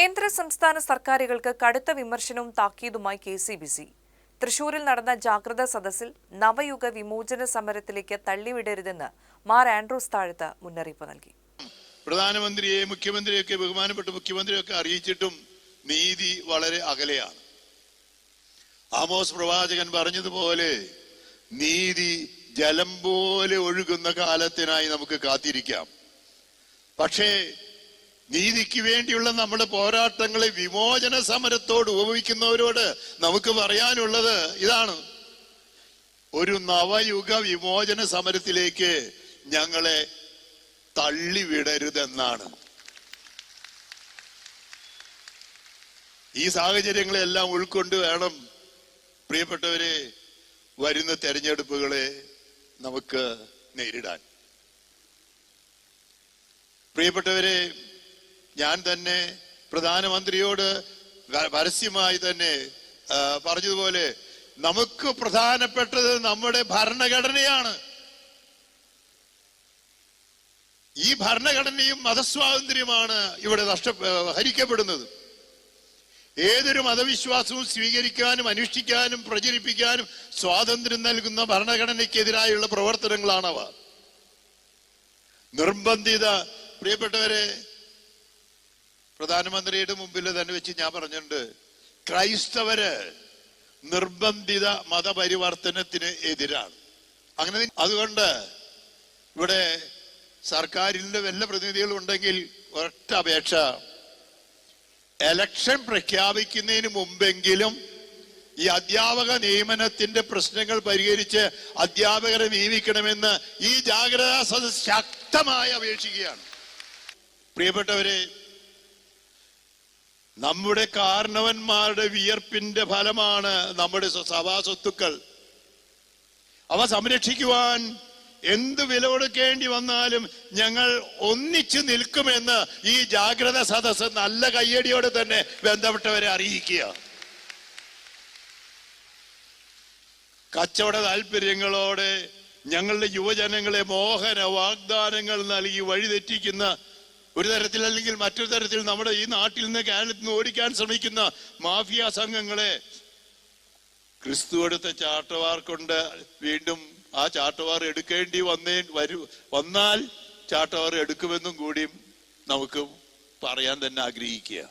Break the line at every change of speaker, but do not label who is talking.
കേന്ദ്ര സംസ്ഥാന സർക്കാരുകൾക്ക് കടുത്ത വിമർശനവും താക്കീതുമായി കെ സി ബി സി. തൃശൂരിൽ നടന്ന ജാഗ്രതാ സദസ്സിൽ നവയുഗ വിമോചന സമരത്തിലേക്ക് തള്ളിവിടരുതെന്ന് മാർ ആൻഡ്രൂസ് താഴത്ത് മുന്നറിയിപ്പ് നൽകി.
പ്രധാനമന്ത്രിയെ മുഖ്യമന്ത്രിയൊക്കെ ബഹുമാനപ്പെട്ട മുഖ്യമന്ത്രിയൊക്കെ അറിയിച്ചിട്ടും നീതി വളരെ അകലെയാണ്. ആമോസ് പ്രവാചകൻ പറഞ്ഞതുപോലെ നീതി ജലം പോലെ ഒഴുകുന്ന കാലത്തിനായി നമുക്ക് കാത്തിരിക്കാം. പക്ഷേ നീതിക്ക് വേണ്ടിയുള്ള നമ്മുടെ പോരാട്ടങ്ങളെ വിമോചന സമരത്തോട് ഉപയോഗിക്കുന്നവരോട് നമുക്ക് പറയാനുള്ളത് ഇതാണ്. ഒരു നവയുഗ വിമോചന സമരത്തിലേക്ക് ഞങ്ങളെ തള്ളിവിടരുതെന്നാണ്. ഈ സാഹചര്യങ്ങളെല്ലാം ഉൾക്കൊണ്ട് വേണം പ്രിയപ്പെട്ടവരെ വരുന്ന തെരഞ്ഞെടുപ്പുകളെ നമുക്ക് നേരിടാൻ. പ്രിയപ്പെട്ടവരെ ഞാൻ തന്നെ പ്രധാനമന്ത്രിയോട് പരസ്യമായി തന്നെ പറഞ്ഞതുപോലെ നമുക്ക് പ്രധാനപ്പെട്ടത് നമ്മുടെ ഭരണഘടനയാണ്. ഈ ഭരണഘടനയും മതസ്വാതന്ത്ര്യമാണ് ഇവിടെ നഷ്ട ഹരിക്കപ്പെടുന്നത്. ഏതൊരു മതവിശ്വാസവും സ്വീകരിക്കാനും അനുഷ്ഠിക്കാനും പ്രചരിപ്പിക്കാനും സ്വാതന്ത്ര്യം നൽകുന്ന ഭരണഘടനയ്ക്കെതിരായുള്ള പ്രവർത്തനങ്ങളാണവ. നിർബന്ധിത പ്രിയപ്പെട്ടവരെ പ്രധാനമന്ത്രിയുടെ മുമ്പിൽ തന്നെ വെച്ച് ഞാൻ പറഞ്ഞിട്ടുണ്ട്. ക്രൈസ്തവര് നിർബന്ധിത മതപരിവർത്തനത്തിന് എതിരാണ്. അങ്ങനെ അതുകൊണ്ട് ഇവിടെ സർക്കാരിന്റെ വല്ല പ്രതിനിധികളും ഉണ്ടെങ്കിൽ ഒരൊറ്റ അപേക്ഷ. എലക്ഷൻ പ്രഖ്യാപിക്കുന്നതിന് മുമ്പെങ്കിലും ഈ അധ്യാപക നിയമനത്തിന്റെ പ്രശ്നങ്ങൾ പരിഹരിച്ച് അധ്യാപകരെ നിയമിക്കണമെന്ന് ഈ ജാഗ്രതാ സദസ് ശക്തമായി അപേക്ഷിക്കുകയാണ്. പ്രിയപ്പെട്ടവരെ നമ്മുടെ കാരണവന്മാരുടെ വിയർപ്പിന്റെ ഫലമാണ് നമ്മുടെ സഭാസ്വത്തുക്കൾ സഭാ സ്വത്തുക്കൾ. അവ സംരക്ഷിക്കുവാൻ എന്ത് വില കൊടുക്കേണ്ടി വന്നാലും ഞങ്ങൾ ഒന്നിച്ചു നിൽക്കുമെന്ന് ഈ ജാഗ്രത സദസ്സ് നല്ല കയ്യടിയോടെ തന്നെ ബന്ധപ്പെട്ടവരെ അറിയിക്കുക. കച്ചവട താല്പര്യങ്ങളോടെ ഞങ്ങളുടെ യുവജനങ്ങളെ മോഹന വാഗ്ദാനങ്ങൾ നൽകി വഴിതെറ്റിക്കുന്ന ഒരു തരത്തിൽ അല്ലെങ്കിൽ മറ്റൊരു തരത്തിൽ നമ്മുടെ ഈ നാട്ടിൽ നിന്ന് കേരളത്തിൽ നിന്ന് ഓടിക്കാൻ ശ്രമിക്കുന്ന മാഫിയ സംഘങ്ങളെ ക്രിസ്തു എടുത്ത ചാട്ടവാർ കൊണ്ട് വീണ്ടും ആ ചാട്ടവാർ എടുക്കേണ്ടി വന്നേ വരൂ വന്നാൽ ചാട്ടവാർ എടുക്കുമെന്നും കൂടിയും നമുക്ക് പറയാൻ തന്നെ ആഗ്രഹിക്കുക.